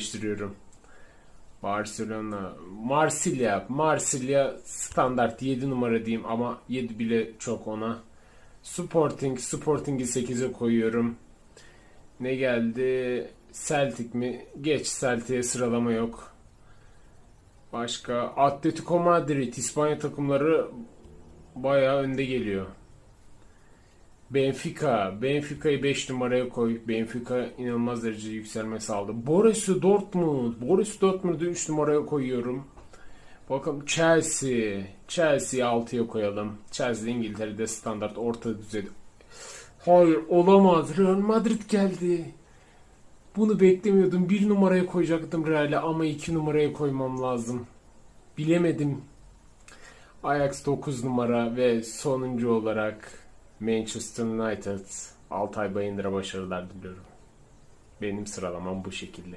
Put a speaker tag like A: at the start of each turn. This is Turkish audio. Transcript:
A: değiştiriyorum. Barcelona, Marsilya, Marsilya standart 7 numara diyeyim ama 7 bile çok ona. Sporting, Sporting'i 8'e koyuyorum. Ne geldi? Celtic mi? Geç Celtic'e sıralama yok. Başka Atletico Madrid, İspanya takımları bayağı önde geliyor. Benfica. Benfica'yı 5 numaraya koy. Benfica inanılmaz derecede yükselme sağladı. Borussia Dortmund. Borussia Dortmund'u 3 numaraya koyuyorum. Bakalım Chelsea. Chelsea'yi 6'ya koyalım. Chelsea İngiltere'de standart orta düzey. Hayır olamaz. Real Madrid geldi. Bunu beklemiyordum. 1 numaraya koyacaktım Real'e ama 2 numaraya koymam lazım. Bilemedim. Ajax 9 numara ve sonuncu olarak Manchester United Altay Bayındır'a başarılar diliyorum. Benim sıralamam bu şekilde.